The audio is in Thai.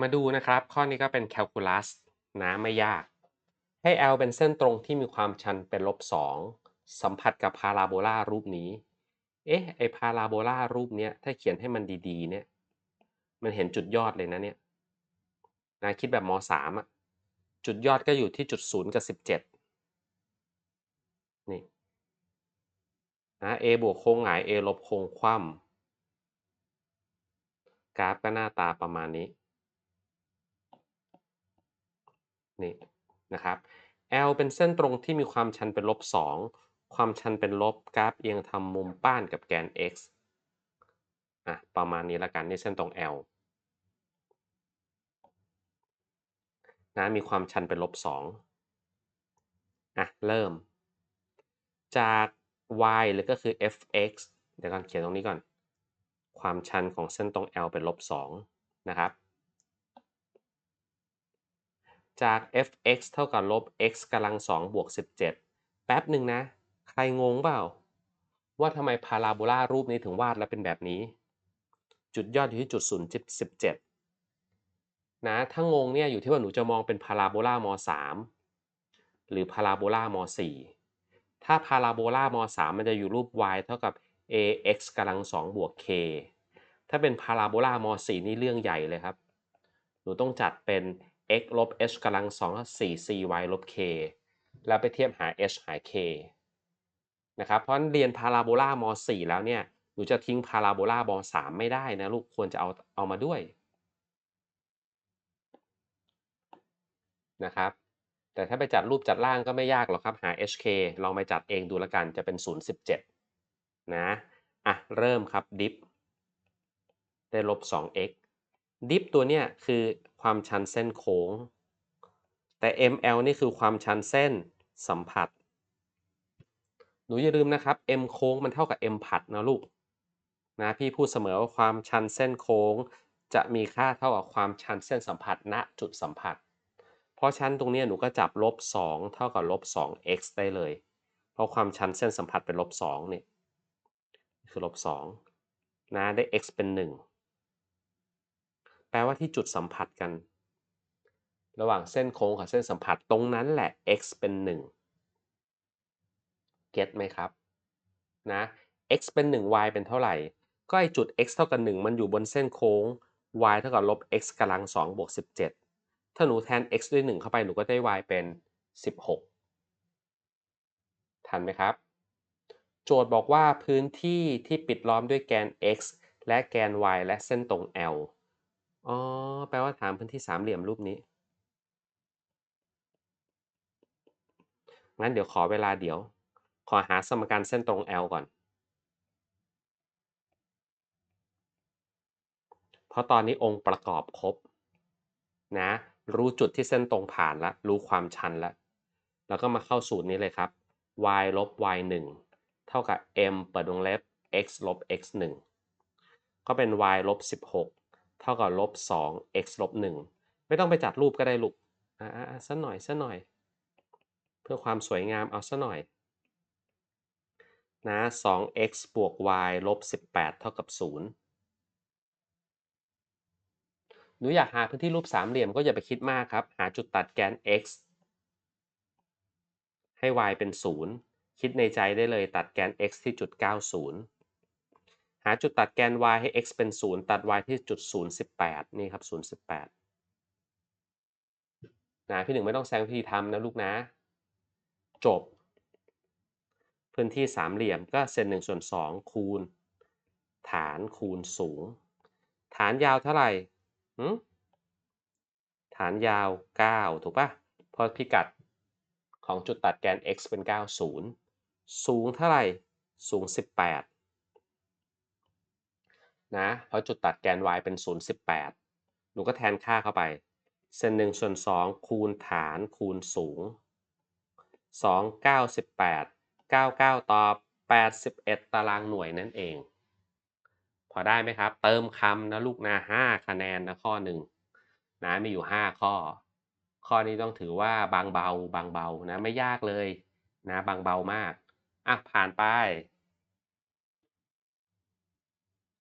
มาดูนะครับ ข้อนี้ก็เป็นแคลคูลัสนะไม่ยาก ให้ L เป็นเส้นตรงที่มีความชันเป็นลบ 2 สัมผัสกับพาราโบลารูปนี้ เอ๊ะ ไอพาราโบลารูปเนี้ย ถ้าเขียนให้มันดีๆ เนี่ย มันเห็นจุดยอดเลยนะเนี่ยนะคิดแบบม 3 อะ จุดยอดก็อยู่ที่จุด0กับ 17 นี่นะ A บวกโค้งหงาย A ลบโค้งคว่ำกราฟก็หน้าตาประมาณนี้ นี่นะครับ L เป็นเส้นตรงที่มีความชันเป็นลบ 2 ความชันเป็นลบกราฟเอียงทำมุมป้านกับแกน x อะประมาณนี้ละกันนี่เส้นตรง L นะมีความชันเป็นลบ 2 อะ เริ่ม จาก y หรือก็คือ fx เดี๋ยวก่อนเขียนตรงนี้ก่อน ความชันของเส้นตรง L เป็นลบ 2 นะครับ จาก fx เท่ากับลบ x กำลัง2บวก17 แป๊บหนึ่งนะ ใครงงเปล่า ว่าทำไมพาราโบลารูปนี้ถึงวาดแล้วเป็นแบบนี้ จุดยอดอยู่ที่จุด0.17นะถ้างงเนี่ยอยู่ที่ว่าหนูจะมองเป็นพาราโบลาม3หรือพาราโบลาม4ถ้าพาราโบลาม3มันจะอยู่รูป y เท่ากับ ax กำลัง2บวก k ถ้าเป็นพาราโบลาม4นี่เรื่องใหญ่เลยครับ หนูต้องจัดเป็น x ลบ h กำลัง2เท่า4 cy ลบ k แล้วไปเทียบหา h หา k นะครับ เพราะเรียนพาราโบลาม 4 แล้วเนี่ย หนูจะทิ้งพาราโบลาม 3 ไม่ได้นะลูก ควรจะเอาเอามาด้วยนะครับ แต่ถ้าไปจัดรูปจัดล่างก็ไม่ยากหรอกครับ หา hk ลองไปจัดเองดูแล้วกัน จะเป็น 0.17 นะ อะ เริ่มครับดิฟได้ลบ 2x ดิฟตัวเนี้ยคือความชันเส้นโค้ง แต่ ml นี่คือความชันเส้นสัมผัส หนูอย่าลืมนะครับ m โค้งมันเท่ากับ m ผัดนะลูก นะพี่พูดเสมอว่าความชันเส้นโค้ง จะมีค่าเท่ากับความชันเส้นสัมผัสณจุดสัมผัส เพราะชั้นตรงนี้หนูก็จับลบ2เท่ากับลบ 2x ได้เลย เพราะความชันเส้นสัมผัสเป็นลบ2นี่ คือลบ2นะได้ x เป็น 1 แปลว่าที่จุดสัมผัสกัน ระหว่างเส้นโค้งกับเส้นสัมผัสตรงนั้นแหละ x เป็น 1 เก็ตไหมครับ นะ x เป็น 1 y เป็นเท่าไหร่ ก็ไอจุด x เท่ากับ 1 มันอยู่บนเส้นโค้ง y เท่ากับลบ x กำลัง2บวก17 ถ้าหนูแทน x ด้วย 1 เข้าไปหนูก็ได้ y เป็น 16 ทันไหมครับ โจทย์บอกว่าพื้นที่ที่ปิดล้อมด้วยแกน x และแกน y และเส้นตรง L อ๋อ แปลว่าถามพื้นที่สามเหลี่ยมรูปนี้ งั้นเดี๋ยวขอเวลาเดี๋ยว ขอหาสมการเส้นตรง L ก่อน เพราะตอนนี้องค์ประกอบครบ นะ รู้จุดที่เส้นตรงผ่านแล้วรู้ความชันแล้วแล้วก็มาเข้าสูตรนี้เลยครับ y ลบ y 1เท่ากับ m เปิดวงเล็บ x ลบ x 1ก็เป็น y ลบ16 เท่ากับลบ2 x ลบ1ไม่ต้องไปจัดรูปก็ได้ลูกอ่าสักหน่อยสักหน่อย เพื่อความสวยงามเอาสักหน่อยนะ 2x บวก y ลบ 18 เท่ากับ 0 หนูอยากหาพื้นที่รูปสามเหลี่ยมก็อย่าไปคิดมากครับ หาจุดตัดแกน x ให้ y เป็น 0 คิดในใจได้เลยตัดแกน x ที่จุด 90 หาจุดตัดแกน y ให้ x เป็น 0 ตัด y ที่จุด 0 18 นี่ครับ 0 18 นะพี่หนึ่งไม่ต้องแซงพิธีทำนะลูกนะ จบ พื้นที่สามเหลี่ยมก็เซนหนึ่งส่วนสองคูณ ฐานคูณสูง ฐานยาวเท่าไหร่ฐานยาว 9 ถูกปะเพราะพิกัดของจุดตัดแกน x เป็น 9 0 สูงเท่าไหร่ สูง 18 นะเพราะจุดตัดแกน y เป็น 0 18 หนูก็แทนค่าเข้าไปเซนหนึ่งส่วน 2 คูณฐานคูณสูง 2 9 18 99 ต่อบ81 ตารางหน่วยนั่นเอง พอได้ไหมครับ เติมคำนะลูกนะ5คะแนนนะข้อหนึ่งนะมีอยู่ 5 ข้อ ข้อนี้ต้องถือว่าบางเบาบางเบานะไม่ยากเลยนะบางเบามากอะผ่านไป